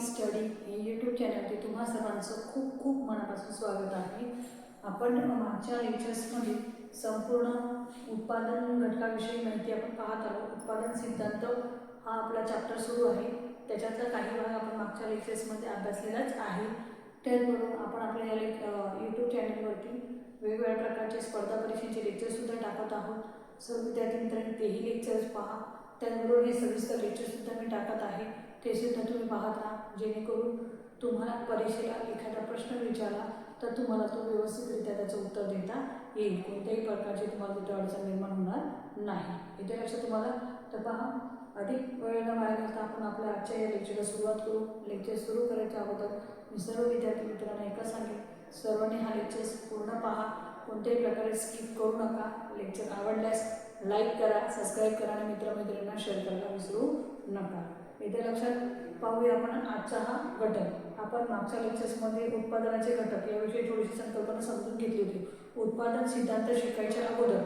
Study हे YouTube चॅनलचे तुम्हा सर्वांचं खूप खूप मनापासून स्वागत आहे. आपण मागच्या लेक्चर्समध्ये संपूर्ण उत्पादन घटकाविषयी माहिती आपण पाहत आहोत. उत्पादन सिद्धांत हा आपला चॅप्टर सुरू आहे. त्याच्यातला काही भाग आपण मागच्या लेक्चर्समध्ये अभ्यासलेलाच आहे. त्याचबरोबर आपण आपल्या या लेक यूट्यूब चॅनलवरती वेगवेगळ्या प्रकारचे स्पर्धा परीक्षेचे लेक्चरसुद्धा टाकत आहोत. सर्व विद्यार्थी मित्रांनी तेही लेक्चर्स पहा. त्याचबरोबर हे सविस्तर लेक्चरसुद्धा मी टाकत आहे. ते सुद्धा तुम्ही पाहत. राहा जेणेकरून तुम्हाला परीक्षेला एखादा प्रश्न विचारला तर तुम्हाला तो व्यवस्थितरित्या त्याचं उत्तर देता येईल. कोणत्याही प्रकारची तुम्हाला तिथे अडचण निर्माण होणार नाही. इथे लक्षात तुम्हाला तर पहा अधिक वेळेला बाहेर घालता आपण आपल्या आजच्या या लेक्चरला सुरुवात करू. लेक्चर सुरू करायच्या अगोदर मी सर्व विद्यार्थी मित्रांना एकच सांगेन. सर्वांनी हा लेक्चर्स पूर्ण पहा. कोणत्याही प्रकारे स्किप करू नका. लेक्चर आवडल्यास लाईक करा सबस्क्राईब करा आणि मित्रमैत्रिणींना शेअर करायला विसरू नका. इथे लक्षात पाहूया आपण आजचा हा घटक. आपण मागच्या लेक्चर्समध्ये उत्पादनाचे घटक याविषयी थोडीशी संकल्पना समजून घेतली होती. उत्पादन सिद्धांत शिकायच्या अगोदर.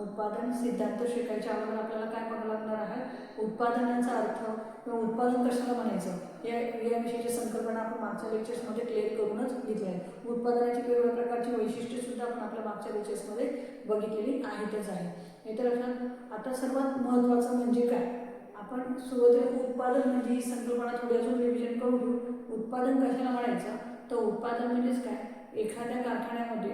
उत्पादन सिद्धांत शिकायच्या अगोदर आपल्याला काय करावं लागणार आहे? उत्पादनाचा अर्थ किंवा उत्पादन कशाला म्हणायचं? या याविषयीची संकल्पना आपण मागच्या लेक्चर्समध्ये क्लिअर करूनच घेतली आहे. उत्पादनाची वेगवेगळ्या प्रकारची वैशिष्ट्यसुद्धा आपण आपल्या मागच्या लेक्चर्समध्ये बघितलेली आहेतच आहे. इतर लक्षात आता सर्वात महत्त्वाचं म्हणजे काय? आपण सुरुवातीला उत्पादन म्हणजे ही संकल्पना थोडी अजून रिव्हिजन करून घेऊ. उत्पादन कशाला म्हणायचं? तर उत्पादन म्हणजेच काय? एखाद्या कारखान्यामध्ये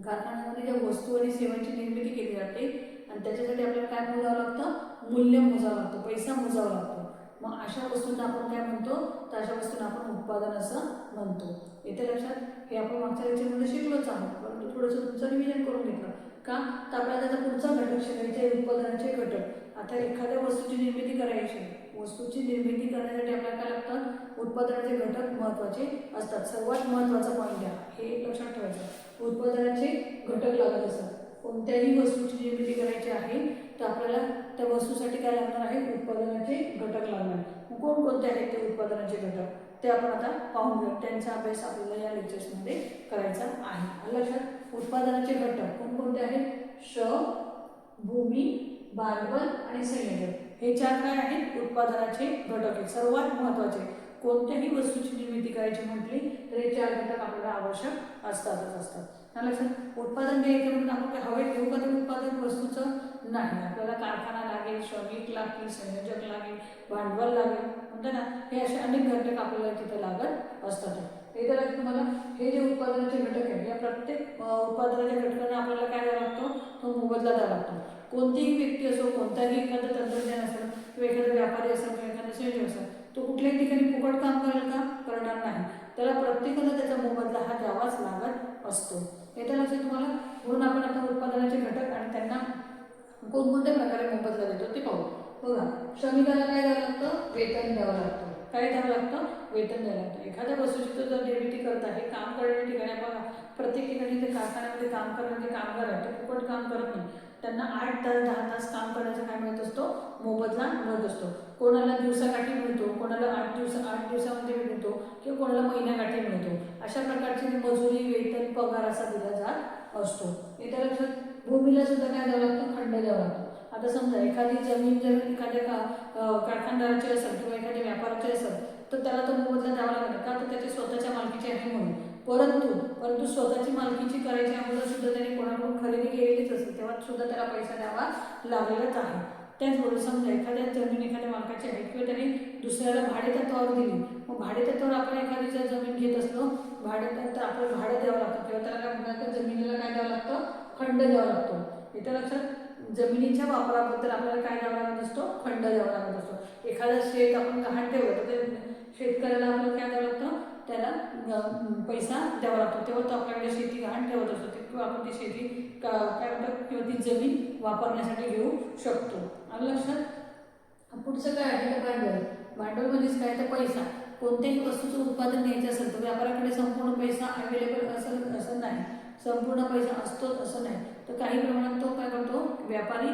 कारखान्यामध्ये ज्या वस्तू आणि सेवांची निर्मिती केली जाते आणि त्याच्यासाठी आपल्याला काय मोजावं लागतं? मूल्य मोजावं लागतं पैसा मोजावा लागतो. मग अशा वस्तूंना आपण काय म्हणतो? तर अशा वस्तूंना आपण उत्पादन असं म्हणतो. येते लक्षात? हे आपण मागच्या लेक्चरमध्ये शिकलोच आहोत परंतु थोडंसं तुमचं रिव्हिजन करून घेतलं. का? तर आपल्याला त्याचा पुढचा घटक शिकायचे आहे उत्पादनाचे घटक. आता एखाद्या वस्तूची निर्मिती करायची वस्तूची निर्मिती करण्यासाठी आपल्याला काय लागतात उत्पादनाचे घटक महत्त्वाचे असतात. सर्वात महत्त्वाचा पॉईंट घ्या हे लक्षात ठेवायचं. उत्पादनाचे घटक लागत असतात. कोणत्याही वस्तूची निर्मिती करायची आहे तर आपल्याला त्या वस्तूसाठी काय लागणार आहे? उत्पादनाचे घटक लागणार कोणकोणते आहेत ते उत्पादनाचे घटक? ते आपण आता पाहून घेऊ त्यांचा अभ्यास आपल्याला या लेक्चर्समध्ये करायचा आहे. लक्षात उत्पादनाचे घटक कोणकोणते आहेत? श भूमी भांडवल आणि संयोजन हे चार काय आहेत? उत्पादनाचे घटक आहेत. सर्वात महत्त्वाचे कोणत्याही वस्तूची निर्मिती करायची म्हटली तर हे चार घटक आपल्याला आवश्यक असतातच असतात. लक्षात उत्पादन घ्यायचं म्हणून आपण काय हवे घेऊ का ते उत्पादन वस्तूचं नाही आपल्याला कारखाना लागेल श्रमिक लागतील संयोजक लागेल भांडवल लागेल. म्हणतात ना हे असे अनेक घटक आपल्याला तिथे लागत असतात. हे तर तुम्हाला हे जे उत्पादनाचे घटक आहेत या प्रत्येक उत्पादनाच्या घटकांना आपल्याला काय द्यावा लागतो? तो मोबदला द्यावा लागतो. कोणतीही व्यक्ती असो कोणताही एखादं तंत्रज्ञान असेल किंवा एखादा व्यापारी असेल किंवा एखादा संयोजक असेल तो कुठल्याही ठिकाणी फुकट काम करेल का? करणार नाही. त्याला प्रत्येकाला त्याचा मोबदला हा द्यावाच लागत असतो. येत्या लक्षात तुम्हाला म्हणून आपण आता उत्पादनाचे घटक आणि त्यांना कोणकोणत्या प्रकारे मोबदला देतो ते पाहू. बघा श्रमिकाला काय द्यावं लागतं? वेतन द्यावं लागतं. काय द्यावं लागतं? वेतन द्यावं लागतं. एखाद्या वस्तूची तो जर निर्मिती करत आहे काम करण्याच्या ठिकाणी बघा प्रत्येक ठिकाणी ते कारखान्यामध्ये काम करणारे कामगार आहेत ते फुकट काम करत नाही. त्यांना आठ तास दहा तास काम करण्याचा काय मिळत असतो? मोबदला मिळत असतो. कोणाला दिवसाकाठी मिळतो कोणाला आठ दिवस आठ दिवसामध्ये मिळतो किंवा कोणाला महिन्याकाठी मिळतो. अशा प्रकारची मजुरी वेतन पगार असा दिला जात असतो. येत्या लक्षात भूमीला सुद्धा काय द्यावं लागतं? खंड द्यावा लागतो. आता समजा एखादी जमीन जर एखाद्या का कारखानदाराची असेल किंवा एखाद्या व्यापाराची असेल तर त्याला तो मोबदला द्यावा लागेल का? तर त्याच्या स्वतःच्या मालकीची आहे म्हणून. परंतु परंतु स्वतःची मालकीची करायची अगोदर सुद्धा त्याने कोणाकडून खरेदी केलेलीच असेल तेव्हा सुद्धा त्याला पैसा द्यावा लागलेलाच आहे. त्याचबरोबर समजा एखाद्या जमीन एखाद्या मालकाची आहे किंवा त्याने दुसऱ्याला भाडे तत्वावर दिली मग भाडे तत्वावर आपण एखादी जर जमीन घेत असलो भाडे तर आपल्याला भाडं द्यावं लागतं. किंवा त्याला काय म्हणतात जमिनीला काय द्यावं लागतं? खंड द्यावा लागतो. इथं लक्षात जमिनीच्या वापराबद्दल आपल्याला काय द्यावा लागत असतो खंड द्यावा लागत असतो. एखादं शेत आपण गहाण ठेवलं तर ते शेतकऱ्याला आपल्याला काय द्यावं लागतं? त्याला पैसा द्यावा लागतो. तेव्हा तो आपल्याकडे शेती गहाण ठेवत असतो. किंवा आपण ती शेती का काय म्हणतात? किंवा ती जमीन वापरण्यासाठी घेऊ शकतो. आणि लक्षात पुढचं काय आहे? तर भांडवल. भांडवल म्हणजेच काय? तर पैसा. कोणत्याही वस्तूचं उत्पादन घ्यायचं असेल तर व्यापाराकडे संपूर्ण पैसा अवेलेबल असेल असं नाही. संपूर्ण पैसा असतोच असं नाही. तर काही प्रमाणात तो काय करतो व्यापारी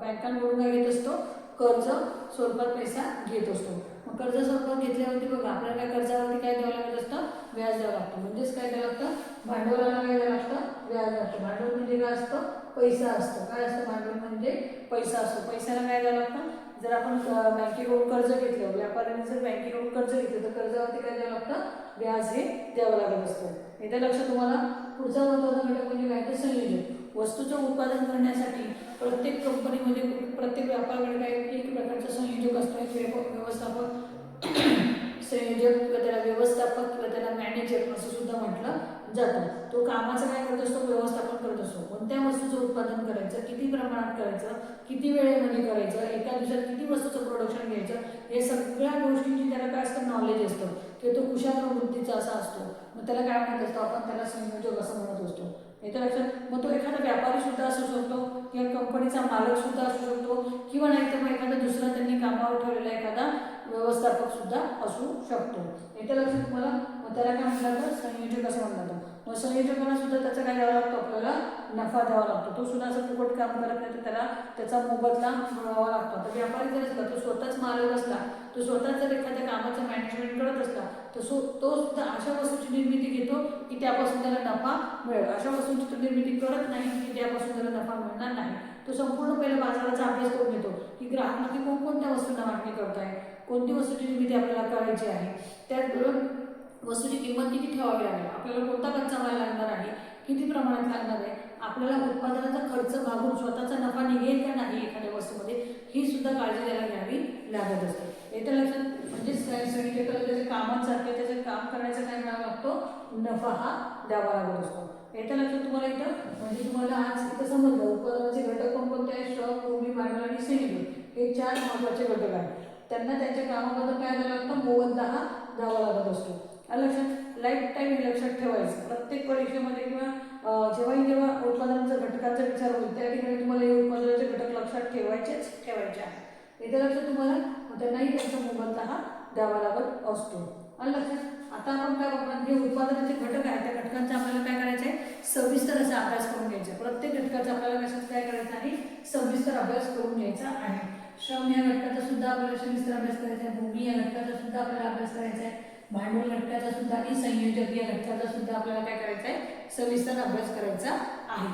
बँकांकडून काय घेत असतो कर्ज स्वरूपात पैसा घेत असतो. मग कर्ज स्वरूपात घेतल्यावरती बघा आपल्याला काय कर्जावरती काय द्यावं लागत असतं? व्याज द्यावं लागतं. म्हणजेच काय द्यावं लागतं? भांडवलाला काय द्यावं लागतं? व्याज लागतं. भांडवल म्हणजे काय असतं? पैसा असतो. काय असतं? भांडवल म्हणजे पैसा असतो. पैशाला काय द्यावं लागतं? जर आपण बँकेकडून कर्ज घेतलं व्यापाऱ्याने जर बँकेकडून कर्ज घेतलं तर कर्जावरती काय द्यावं लागतं? व्याज हे द्यावं लागत असतं. येत्या लक्षात तुम्हाला पुढचा महत्त्वाचा घटक म्हणजे काय तर संयोजन. वस्तूचं उत्पादन करण्यासाठी प्रत्येक कंपनीमध्ये प्रत्येक व्यापाराकडे काय एक प्रकारचा संयोजक असतो. एक व्यवस्थापक संयोजक किंवा त्याला व्यवस्थापक किंवा त्याला मॅनेजर असं सुद्धा म्हटलं जातं. तो कामाचं काय करत असतो? व्यवस्थापन करत असतो. कोणत्या वस्तूचं उत्पादन करायचं? किती प्रमाणात करायचं? किती वेळेमध्ये करायचं? एका दिवसात किती वस्तूचं प्रोडक्शन घ्यायचं? हे सगळ्या गोष्टींची त्याला काय असतं नॉलेज असतं. किंवा तो कुशाग्र वृत्तीचा असा असतो. मग त्याला काय म्हणत असतो आपण? त्याला संयोजक असं म्हणत असतो. येत्या लक्षात मग तो एखादा व्यापारी सुद्धा असू शकतो किंवा कंपनीचा मालक सुद्धा असू शकतो किंवा नाही तर मग एखादा दुसरा त्यांनी कामावर ठेवलेला एखादा व्यवस्थापक सुद्धा असू शकतो. याच्या लक्षात तुम्हाला मग त्याला काय म्हणलं तर संयोजक असं म्हणलं जातं. मग संयोजकांना सुद्धा त्याचा काय द्यावा लागतो आपल्याला नफा द्यावा लागतो. तो सुद्धा असं फुकट काम करत नाही तर त्याला त्याचा मोबदला मिळवावा लागतो. आता व्यापारी जर असला तो स्वतःच मालक असला तो स्वतःच जर एखाद्या कामाचं मॅनेजमेंट करत असला तर सो तो सुद्धा अशा वस्तूची निर्मिती घेतो की त्यापासून त्याला नफा मिळेल. अशा वस्तूंची तो निर्मिती करत नाही की त्यापासून त्याला नफा मिळणार नाही. तो संपूर्ण पहिले बाजाराचा अभ्यास करून घेतो की ग्राहक कोणकोणत्या वस्तूंना मागणी करत आहे कोणती वस्तूची निर्मिती आपल्याला करायची आहे. त्याचबरोबर वस्तूची किंमत किती ठेवावी लागेल? आपल्याला कोणता कच्चा माल लागणार आहे? किती प्रमाणात लागणार आहे? आपल्याला उत्पादनाचा खर्च भागून स्वतःचा नफा निघेल का नाही एखाद्या वस्तूमध्ये? ही सुद्धा काळजी त्याला घ्यावी लागत असते. येत्या लक्षात म्हणजे संयोजकाला त्याच्या कामांसारखे त्याचे काम करण्याचा काय मिळावा लागतो? नफा हा द्यावा लागत असतो. येत्या लक्षात तुम्हाला इथं म्हणजे तुम्हाला आज इथं समजलं उत्पादनाचे घटक कोणकोणते आहेत? श्रम भूमी भांडवल आणि संयोजन हे चार महत्त्वाचे घटक आहेत. त्यांना त्यांच्या कामाबद्दल काय द्यावं लागतं? मोबदला हा द्यावा लागत असतो. लक्षात लाईफ टाईम हे लक्षात ठेवायचं. प्रत्येक परीक्षेमध्ये किंवा जेव्हाही जेव्हा उत्पादनाच्या घटकांचा विचार होईल त्या ठिकाणी तुम्हाला हे उत्पादनाचे घटक लक्षात ठेवायचेच. ठेवायचे आहे येत्या लक्षात तुम्हाला त्यांनाही त्यांचा मोबदला हा द्यावा लागत असतो. आलं लक्षात आता आपण काय बघणार? जे उत्पादनाचे घटक आहेत त्या घटकांचा आपल्याला काय करायचं आहे सविस्तर असा अभ्यास करून घ्यायचा. आहे. प्रत्येक घटकाचा आपल्याला कशात काय करायचं आहे? सविस्तर अभ्यास करून घ्यायचा आहे. श्रम या घटकाचा सुद्धा आपल्याला सविस्तर अभ्यास करायचा आहे. भूमी या घटकाचा सुद्धा आपल्याला अभ्यास करायचा आहे. भांडवल घटकाचा सुद्धा आणि संयोजक या घटकाचा सुद्धा आपल्याला काय करायचा आहे सविस्तर अभ्यास करायचा आहे.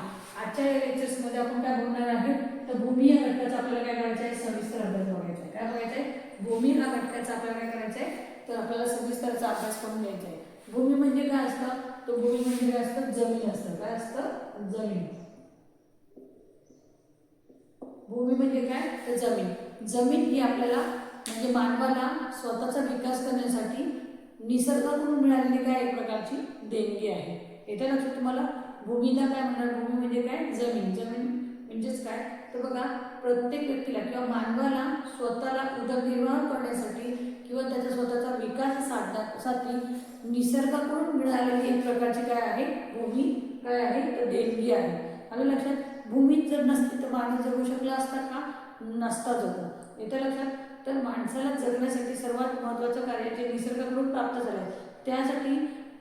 आजच्या या लेक्चर्समध्ये आपण काय बघणार आहे तर भूमी या घटकाचा आपल्याला काय करायचं आहे सविस्तर अभ्यास बघायचा आहे काय बघायचं आहे भूमी हा घटकाचा आपल्याला काय करायचा आहे तर आपल्याला सविस्तरचा अभ्यास करून घ्यायचा आहे भूमी म्हणजे काय असतं? तर भूमी म्हणजे काय असतं? जमीन असतं. काय असतं? जमीन. भूमी म्हणजे काय? तर जमीन. जमीन ही आपल्याला म्हणजे मानवाला स्वतःचा विकास करण्यासाठी निसर्गाकडून मिळालेली काय एक प्रकारची देणगी आहे? येत्या लक्षात तुम्हाला? भूमीला काय म्हणणार भूमी म्हणजे काय? जमीन. जमीन म्हणजेच काय? तर बघा प्रत्येक व्यक्तीला किंवा मानवाला स्वतःला उदरनिर्वाह करण्यासाठी किंवा त्याचा स्वतःचा विकास साधण्यासाठी निसर्गाकडून मिळालेली एक प्रकारची काय आहे? भूमी काय आहे? तर देणगी आहे. आलं लक्षात? भूमीत जर नसती तर माणूस जगू शकला असता का? नसता जगू. येत्या लक्षात? तर माणसाला जगण्यासाठी सर्वात महत्त्वाचं कार्य जे निसर्गाकडून प्राप्त झालं त्यासाठी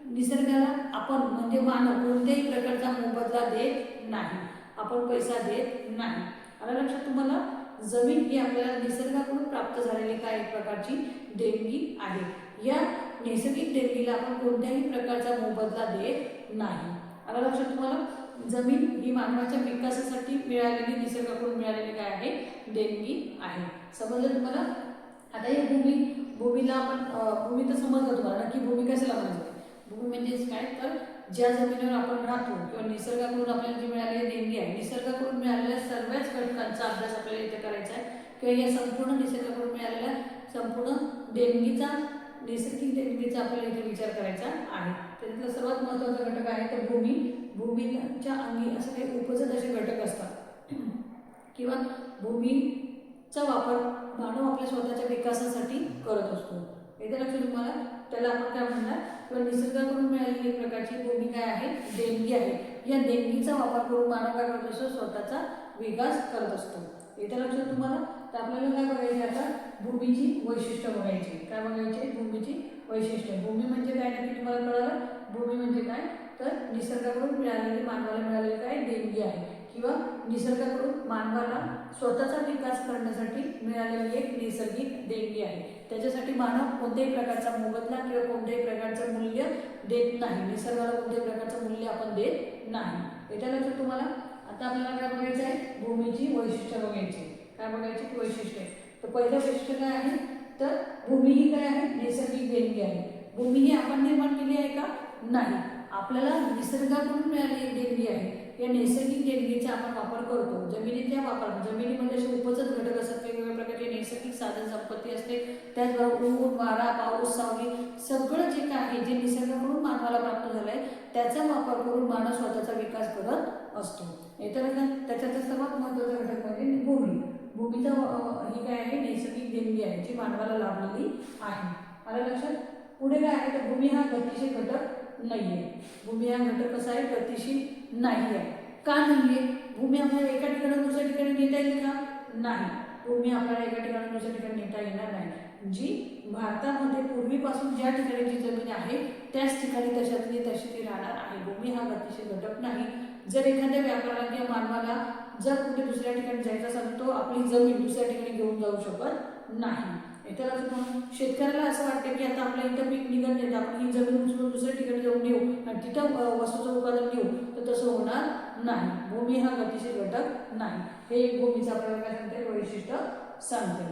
निसर्गाला आपण म्हणजे मानव कोणत्याही प्रकारचा मोबदला देत नाही. आपण पैसा देत नाही. आलं लक्षात तुम्हाला? जमीन ही आपल्याला निसर्गाकडून प्राप्त झालेली काय एक प्रकारची देणगी आहे. या नैसर्गिक देणगीला आपण कोणत्याही प्रकारचा मोबदला देत नाही. आलं लक्षात तुम्हाला? जमीन ही मानवाच्या विकासासाठी मिळालेली निसर्गाकडून मिळालेली काय आहे? देणगी आहे. समजलं तुम्हाला? आता ही भूमी भूमीला आपण भूमी तर समजलं तुम्हाला नक्की भूमी कशाला म्हणायचं भूमी म्हणजेच काय? तर ज्या जमिनीवर आपण राहतो किंवा निसर्गाकडून आपल्याला जी मिळालेली देणगी आहे निसर्गाकडून मिळालेल्या सर्वच घटकांचा अभ्यास आपल्याला इथे करायचा आहे. किंवा या संपूर्ण निसर्गाकडून मिळालेल्या संपूर्ण देणगीचा नैसर्गिक देणगीचा आपल्याला इथे विचार करायचा आहे. त्यातला सर्वात महत्त्वाचा घटक आहे तर भूमी. भूमीच्या अंगी असे काही उपजत असे घटक असतात. किंवा भूमी चा वापर मानव आपल्या स्वतःच्या विकासासाठी करत असतो. येते लक्षात तुम्हाला. त्याला आपण काय म्हणणार? किंवा निसर्गाकडून मिळालेली एक प्रकारची भूमी काय आहे? देणगी आहे. या देणगीचा वापर करून मानव काय करत असतो? स्वतःचा विकास करत असतो. येते लक्षात तुम्हाला. तर आपल्याला काय बघायचे आता? भूमीची वैशिष्ट्य बघायची. काय बघायचे? भूमीची वैशिष्ट्य. भूमी म्हणजे काय? नक्की तुम्हाला कळालं? भूमी म्हणजे काय? तर निसर्गाकडून मिळालेली मानवाला मिळालेली काय? देणगी आहे. किंवा निसर्गाकडून मानवाला स्वतःचा विकास करण्यासाठी मिळालेली एक नैसर्गिक देणगी आहे. त्याच्यासाठी मानव कोणत्याही प्रकारचा मोबदला किंवा कोणत्याही प्रकारचं मूल्य देत नाही. निसर्गाला कोणत्याही प्रकारचं मूल्य आपण देत नाही. येत्या लक्षात तुम्हाला? आता आपल्याला काय बघायचं आहे? भूमीची वैशिष्ट्य बघायची काय बघायची? वैशिष्ट्य तर पहिलं वैशिष्ट्य काय आहे? तर भूमी ही काय आहे? नैसर्गिक देणगी आहे. भूमी ही आपण निर्माण केली आहे का? नाही. आपल्याला निसर्गाकडून मिळालेली एक देणगी आहे. या नैसर्गिक देणगीचा आपण वापर करतो. जमिनीतल्या वापर जमिनीमध्ये असे उपजत घटक असतात वेगवेगळ्या प्रकारचे नैसर्गिक साधन संपत्ती असते. त्याचबरोबर ऊन वारा पाऊस सावली सगळं जे काय आहे जे निसर्गाकडून मानवाला प्राप्त झालं आहे त्याचा वापर करून मानव स्वतःचा विकास करत असतो. इतर त्याच्यात सर्वात महत्त्वाचा घटक म्हणजे भूमी. भूमीचा ही काय आहे? नैसर्गिक देणगी आहे जी मानवाला लाभलेली आहे. आलं लक्षात? पुढे काय आहे? तर भूमी हा गतिशील घटक नाही आहे भूमी हा घटक कसा आहे? गतिशील नाही आहे का नाही आहे भूमी आपल्याला एका ठिकाणी दुसऱ्या ठिकाणी नेता येईल का? नाही. भूमी आपल्याला एका ठिकाणी दुसऱ्या ठिकाणी नेता येणार नाही. जी भारतामध्ये पूर्वीपासून ज्या ठिकाणी जी जमीन आहे त्याच ठिकाणी तशातली तशी ती राहणार आहे. भूमी हा गतिशील घटक नाही. जर एखाद्या व्यापाराला किंवा मानवाला जर कुठे दुसऱ्या ठिकाणी जायचं असेल तो आपली जमीन दुसऱ्या ठिकाणी घेऊन जाऊ शकत नाही. इतर असं शेतकऱ्याला असं वाटतं की आता आपल्या इथं पीक निघत नाही आपण ही जमीन उचलून दुसऱ्या ठिकाणी जाऊन नेऊ आणि तिथं वस्तूचं उत्पादन घेऊ. तर तसं होणार नाही. भूमी हा गतिशील घटक नाही. हे एक भूमीचं आपल्याला काय सांगते? वैशिष्ट्य सांगते.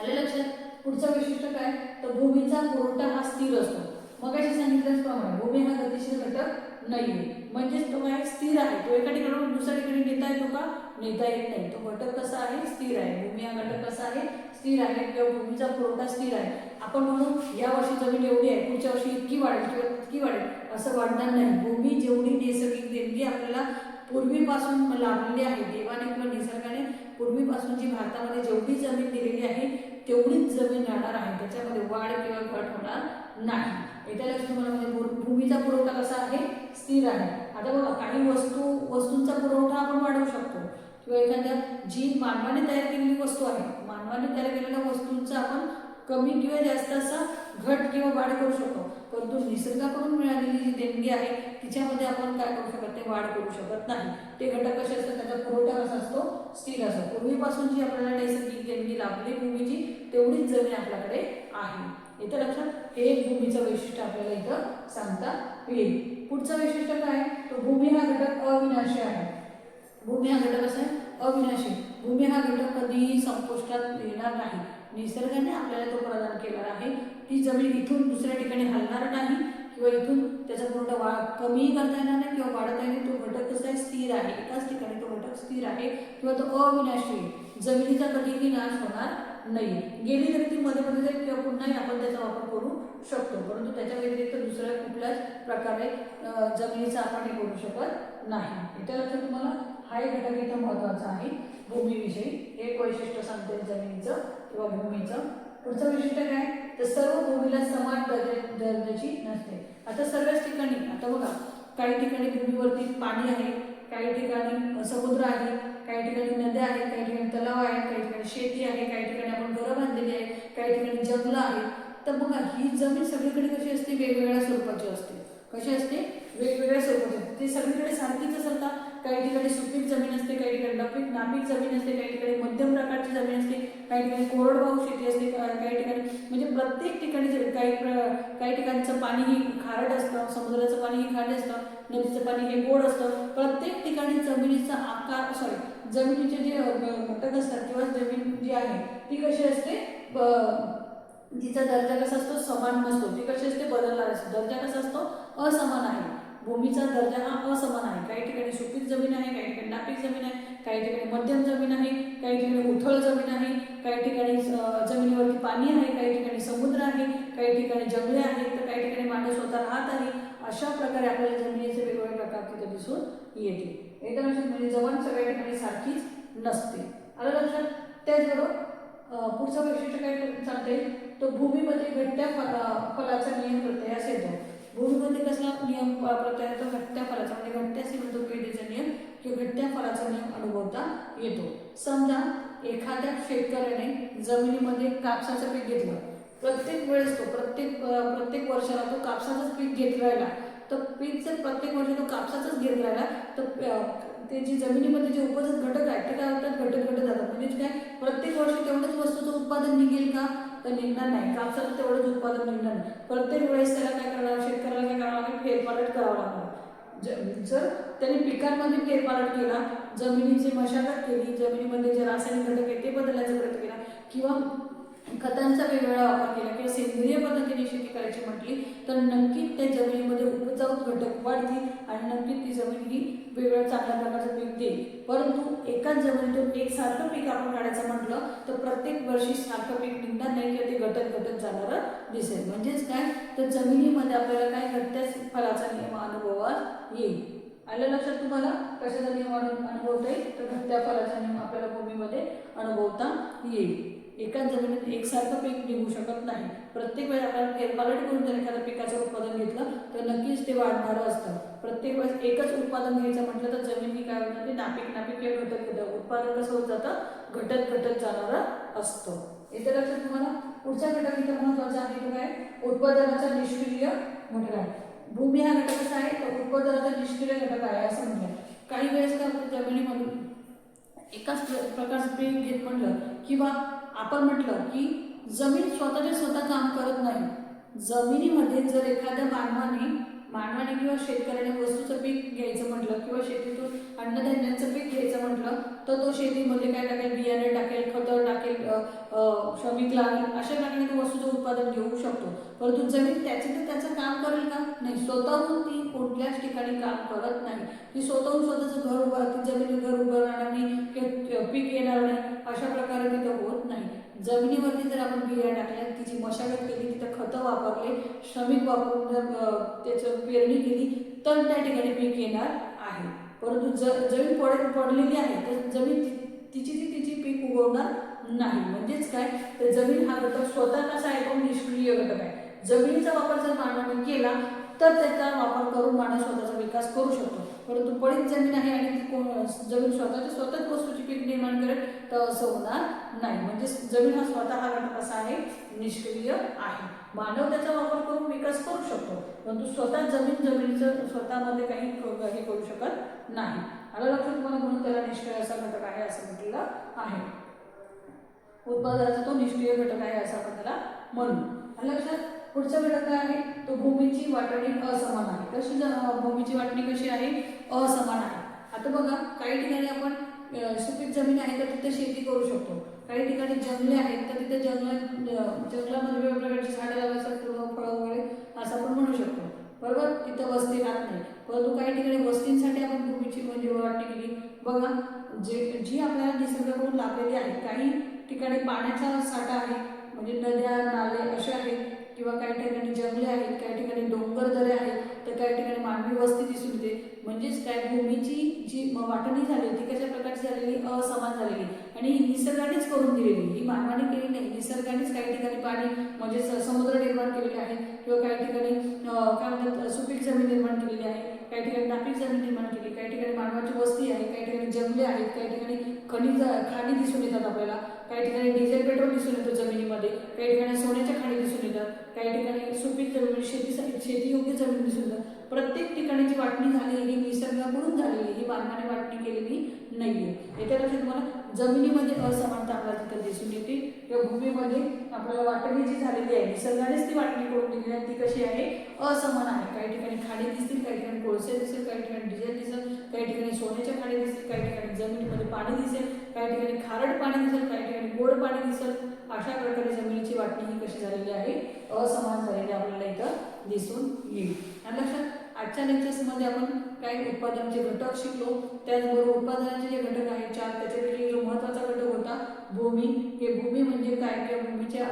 आले लक्षात? पुढचं वैशिष्ट्य काय? तर भूमीचा पुरवठा हा स्थिर असतो. मग सांगितल्याप्रमाणे भूमी हा गतिशील घटक नाहीये. म्हणजेच तो काय? स्थिर आहे. तो एका ठिकाणाहून दुसऱ्या ठिकाणी नेता येतो का? नेता येत नाही. तो घटक कसा आहे? स्थिर आहे. भूमी हा घटक कसा आहे? स्थिर आहे किंवा भूमीचा पुरवठा स्थिर आहे आपण म्हणू या वर्षी जमीन एवढी आहे पुढच्या वर्षी इतकी वाढेल किंवा इतकी वाढेल असं वाढणार नाही. भूमी जेवढी नैसर्गिक देणगी आपल्याला पूर्वीपासून लाभलेली आहे देवाने किंवा निसर्गाने पूर्वीपासून जी भारतामध्ये जेवढी जमीन दिलेली आहे तेवढीच जमीन राहणार आहे. त्याच्यामध्ये वाढ किंवा घट होणार नाही. येत्या लक्षात तुम्हाला म्हणजे भू- भूमीचा पुरवठा कसा आहे? स्थिर आहे. आता बघा काही वस्तू वस्तूंचा पुरवठा आपण वाढवू शकतो. किंवा एखाद्या जी मानवाने तयार केलेली वस्तू आहे. मानवाने तयार केलेल्या वस्तूंचा आपण कमी किंवा जास्त असा घट किंवा वाढ करू शकतो. परंतु निसर्गाकडून मिळालेली जी देणगी आहे तिच्यामध्ये आपण काय करू शकत नाही? वाढ करू शकत नाही. ते घटक कसे असतात? त्याचा पुरवठा कसा असतो? स्थिर असतो. पूर्वीपासून जी आपल्याला नैसर्गिक देणगी लाभली भूमीची तेवढीच जमीन आपल्याकडे आहे. इथं लक्षात हे एक भूमीचं वैशिष्ट्य आपल्याला इथं सांगता येईल. पुढचं वैशिष्ट्य काय? तर भूमी हा घटक अविनाशी आहे. भूमी हा घटक असा आहे अविनाशी. भूमी हा घटक कधीही संपुष्टात येणार नाही. निसर्गाने आपल्याला तो प्रदान केलेला आहे. ती जमीन इथून दुसऱ्या ठिकाणी हलणार नाही किंवा इथून त्याचा पूर्ण वा कमीही करता येणार नाही किंवा वाढता येणार तो घटक कसा आहे? स्थिर आहे. एकाच ठिकाणी तो घटक स्थिर आहे किंवा तो अविनाशी. जमिनीचा कधीही नाश होणार नाही. गेली तर ती मध्ये मध्ये जाईल किंवा पुन्हाही आपण त्याचा वापर करू शकतो. परंतु त्याच्या व्यतिरिक्त दुसऱ्या कुठल्याच प्रकारे जमिनीचा आपण हे करू शकत नाही. इथे लक्षात तुम्हाला हा एक घटक इथं महत्त्वाचा आहे. भूमीविषयी एक वैशिष्ट्य सांगते जमिनीचं किंवा भूमीचं. पुढचं वैशिष्ट्य काय? तर सर्व भूमीला समान दर्जा दर्जाची नसते. आता सर्वच ठिकाणी आता बघा काही ठिकाणी भूमीवरती पाणी आहे काही ठिकाणी समुद्र आहे काही ठिकाणी नद्या आहेत काही ठिकाणी तलाव आहेत काही ठिकाणी शेती आहे काही ठिकाणी आपण घरं बांधलेली आहे काही ठिकाणी जंगलं आहेत. तर बघा ही जमीन सगळीकडे कशी असते? वेगवेगळ्या स्वरूपाची असते. कशी असते? वेगवेगळ्या स्वरूपाची असते. ते सगळीकडे सारखीच असतात काही ठिकाणी सुपीक जमीन असते काही ठिकाणी नपीक नापीक जमीन असते काही ठिकाणी मध्यम प्रकारची जमीन असते काही ठिकाणी कोरडवाहू शेती असते काही ठिकाणी म्हणजे प्रत्येक ठिकाणी काही प्र- काही ठिकाणचं पाणी ही खारट असतं समुद्राचं पाणी ही खारट असतं नदीचं पाणी हे गोड असतं. प्रत्येक ठिकाणी जमिनीचा आकार सॉरी जमिनीचे जे घटक असतात किंवा जमीन जी आहे ती कशी असते? तिचा दर्जा कसा असतो? समान नसतो. ती कशी असते? बदलणार असतो. दर्जा कसा असतो? असमान आहे. भूमीचा दर्जा हा असमान आहे. काही ठिकाणी सुपीक जमीन आहे काही ठिकाणी नापीक जमीन आहे काही ठिकाणी मध्यम जमीन आहे काही ठिकाणी उथळ जमीन आहे काही ठिकाणी जमिनीवरती पाणी आहे काही ठिकाणी समुद्र आहे काही ठिकाणी जंगले आहेत तर काही ठिकाणी माणूस स्वतः राहत आहे. अशा प्रकारे आपल्याला जमिनीचे वेगवेगळे प्रकार तिथे दिसून येते एकदम अशी म्हणजे जमीन सगळ्या ठिकाणी सारखीच नसते. आलं लक्षात? त्याचबरोबर पुढचं वैशिष्ट्य काय सांगते तो भूमीमध्ये घट्ट्या फला फलाचा नियम करते. नियम प्रत्येक प्रत्यय घट्ट्या फलाचा म्हणजे घट्ट्याशी सिमेंट पेढीचा नियम किंवा घट्ट्या फलाचा नियम अनुभवता येतो. समजा एखाद्या शेतकऱ्याने जमिनीमध्ये कापसाचं पीक घेतलं. प्रत्येक वेळेस तो प्रत्येक प्रत्येक वर्षाला तो कापसाचंच पीक घेत राहिला. तर पीक जर प्रत्येक वर्षी तो कापसाचंच घेत राहिला तर ते जी जमिनीमध्ये जे उपजत घटक आहेत ते काय होतात? घटक घटक जातात. म्हणजे काय? प्रत्येक वर्षी तेवढंच वस्तूचं उत्पादन निघेल का? तर निघणार नाही. कापसाचं तेवढंच उत्पादन निघणार नाही. प्रत्येक वेळेस त्याला काय करावं शेतकऱ्याला काय करावं लागेल? फेरपालट करावं लागणार. जर त्यांनी पिकांमध्ये फेरपालट केला जमिनीची मशागत केली जमिनीमध्ये जे रासायनिक घटक आहे ते बदलण्याचा प्रयत्न केला किंवा खतांचा वेगवेगळा वापर केला किंवा सेंद्रिय पद्धतीने शेती करायची म्हटली तर नक्कीच त्या जमिनीमध्ये उपजाऊ घटक वाढतील आणि नक्कीच ती जमीन ही वेगळ्या चांगल्या प्रकारचं पीक देईल. परंतु एकाच जमिनीतून एक सारखं पीक आपण काढायचं म्हटलं तर प्रत्येक वर्षी सारखं पीक निघणार नाही किंवा ते घटत घटत जाणारं दिसेल. म्हणजेच काय? तर जमिनीमध्ये आपल्याला काय घटत्याच फळाचा नियम अनुभवात येईल. आलं लक्षात तुम्हाला? कशाचा नियम अनुभवता येईल? तर घटत्या फळाचा नियम आपल्याला भूमीमध्ये अनुभवता येईल. एकाच जमिनीत एकसारखं पीक निघू शकत नाही. प्रत्येक वेळेस आपण फेरपालट करून जर एखाद्या पिकाचं उत्पादन घेतलं तर नक्कीच ते वाढणारं असतं. प्रत्येक वेळेस एकच उत्पादन घ्यायचं म्हटलं तर जमीन ही काय होत? जाते नापीक नापीक किंवा घटत घटक. उत्पादन कसं होत जातं? घटत घटत जाणारं असतं. येतं लक्षात तुम्हाला? पुढचा घटक इथं महत्त्वाचा आहे तो काय? उत्पादनाचा निष्क्रिय घटक आहे. भूमी हा घटक कसा आहे? तर उत्पादनाचा निष्क्रिय घटक आहे असं म्हणलं काही वेळेस काय जमिनीमधून एकाच प्रकारचं पीक घेत म्हणलं किंवा आपण म्हटलं की जमीन स्वतःचे स्वतः काम करत नाही. जमिनीमध्ये जर एखाद्या मानवाने मानवाने किंवा शेतकऱ्याने वस्तूचं पीक घ्यायचं म्हटलं किंवा शेतीतून अन्नधान्याचं पीक घ्यायचं म्हटलं तर तो शेतीमध्ये काय टाकेल? बियाणे टाकेल खतं टाकेल श्रमिक लावेल अशा प्रकारे तो वस्तूचं उत्पादन घेऊ शकतो. परंतु जमीन त्याचे तर त्याचं काम करेल का? नाही स्वतःहून ती कुठल्याच ठिकाणी काम करत नाही. ती स्वतःहून स्वतःचं घर उभं ती जमिनी घर उभं राहणार नाही पीक येणार नाही अशा प्रकारे तिथं होत नाही. जमिनीवरती जर आपण बिया टाकल्या तिची मशागत केली तिथं खतं वापरले श्रमिक वापरून जर त्याचं पेरणी केली तर त्या ठिकाणी पीक येणार आहे. परंतु ज जमीन पड पडलेली आहे तर जमीन तिची ती तिची पीक उगवणार नाही. म्हणजेच काय? तर जमीन हा घटक स्वतः कसा आहे तो निष्क्रिय घटक आहे. जमिनीचा वापर जर मानवाने केला तर त्याचा वापर करून माणूस स्वतःचा विकास करू शकतो. परंतु पडीत जमीन आहे आणि ती कोण जमीन स्वतःच्या स्वतःच वस्तूची पीक निर्माण करेल तर असं होणार नाही. म्हणजे जमीन हा स्वतः हा घटक असा आहे निष्क्रिय आहे. मानव त्याचा वापर करून विकास करू शकतो परंतु स्वतः जमीन जमिनीचं स्वतःमध्ये काही हे करू शकत नाही. आलं लक्षात तुम्हाला म्हणून त्याला निष्क्रिय असा घटक आहे असं म्हटलेलं आहे. उत्पादनाचा तो निष्क्रिय घटक आहे असं आपण त्याला म्हणू. लक्षात पुढचा घटक काय आहे? तो भूमीची वाटणी असमान आहे. कशी भूमीची वाटणी कशी आहे? असमान आहे. आता बघा काही ठिकाणी आपण सुपीक जमीन आहे तर तिथे शेती करू शकतो. काही ठिकाणी जंगले आहेत तर तिथे जंगल जंगलामध्ये वेगवेगळ्या प्रकारची झाडं लावायचं फुलं फळं वगैरे असं आपण म्हणू शकतो. बरोबर? तिथं वस्ती राहत नाही. परंतु काही ठिकाणी वस्तींसाठी आपण भूमीची म्हणजे वाटणी केली. बघा जे जी आपल्याला निसर्गाकडून लाभलेली आहे काही ठिकाणी पाण्याचा साठा आहे म्हणजे नद्या नाले असे आहेत किंवा काही ठिकाणी जंगले आहेत काही ठिकाणी डोंगर दरे आहेत तर काही ठिकाणी मानवी वस्ती दिसून येते. म्हणजेच काय भूमीची जी वाटणी झाली ती कशा प्रकारची झालेली असमान झालेली. आणि ही निसर्गानेच करून दिलेली ही मानवाने केली नाही निसर्गानेच काही ठिकाणी पाणी म्हणजे स- समुद्र निर्माण केलेले आहे किंवा काही ठिकाणी काय म्हणतात सुपीक जमीन निर्माण केलेली आहे काही ठिकाणी नापीक जमीन निर्माण केली काही ठिकाणी मानवाची वस्ती आहे काही ठिकाणी जंगले आहेत काही ठिकाणी खनिज खाणी दिसून येतात आपल्याला. काही ठिकाणी डिझेल पेट्रोल दिसून येतं जमिनीमध्ये काही ठिकाणी सोन्याच्या खाणी दिसून येतात काही ठिकाणी सुपीक जमीन शेतीसाठी शेतीयोग्य जमीन दिसून येतात. प्रत्येक ठिकाणीची वाटणी झाली ही निसर्गाकडून झालेली ही मानवाने वाटणी केलेली नाही आहे लक्षात तुम्हाला जमिनीमध्ये असमानता आपल्याला तिथं दिसून येते. किंवा भूमीमध्ये आपल्याला वाटणी जी झालेली आहे निसर्गानेच ती वाटणी करून दिलेली आहे ती कशी आहे? असमान आहे. काही ठिकाणी खाडी दिसतील काही ठिकाणी कोळसे दिसेल काही ठिकाणी डिझेल दिसेल काही ठिकाणी सोन्याच्या खाणी दिसतील काही ठिकाणी जमिनीमध्ये पाणी दिसेल काही ठिकाणी खारट पाणी दिसेल काही ठिकाणी गोड पाणी दिसेल अशा प्रकारे जमिनीची वाटणी ही कशी झालेली आहे? असमान झालेली आपल्याला इथं दिसून येईल. आणि लक्षात आजच्या लेक्चर्समध्ये आपण काही उत्पादनाचे घटक शिकलो त्याचबरोबर उत्पादनाचे जे घटक आहेत चार त्याच्यापैकी जो महत्त्वाचा घटक होता भूमी. हे भूमी म्हणजे काय? किंवा भूमीच्या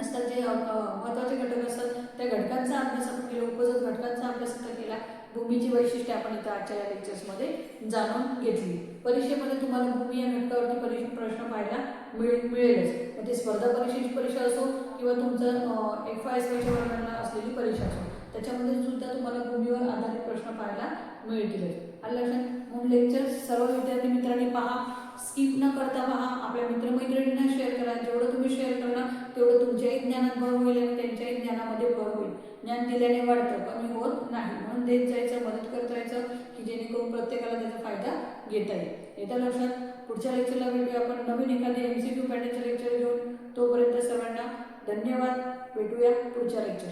असतात जे महत्त्वाचे घटक असतात त्या घटकांचा अभ्यास आपण केला उपजत घटकांचा अभ्यास केला. भूमीची वैशिष्ट्ये आपण इथं आजच्या या लेक्चर्समध्ये जाणून घेतली. परीक्षेमध्ये तुम्हाला भूमी या घटकावरती परीक्षे प्रश्न पाहायला मिळेल मिळेलच. मग ते स्पर्धा परीक्षेची परीक्षा असो किंवा तुमचं एफ आय एस वायच्या वर्गांना असलेली परीक्षा असो त्याच्यामध्ये सुद्धा तुम्हाला भूमीवर आधारित प्रश्न पाहायला मिळतीलच. आणि लक्षात? म्हणून लेक्चर सर्व विद्यार्थी मित्रांनी पहा. स्किप न करता पहा. आपल्या मित्रमैत्रिणींना शेअर करा. जेवढं तुम्ही शेअर करणार तेवढं तुमच्याही ज्ञानात भर होईल आणि त्यांच्याही ज्ञानामध्ये भर होईल. ज्ञान दिल्याने वाढतं कमी होत नाही. म्हणून देत जायचं मदत करत राहायचं की जेणेकरून प्रत्येकाला त्याचा फायदा घेता येईल. येत्या लक्षात. पुढच्या लेक्चरला भेटूया आपण. नवीन एखादी एम सी क्यू पॅटर्नचं लेक्चर घेऊन. तोपर्यंत सर्वांना धन्यवाद. भेटूया पुढच्या लेक्चर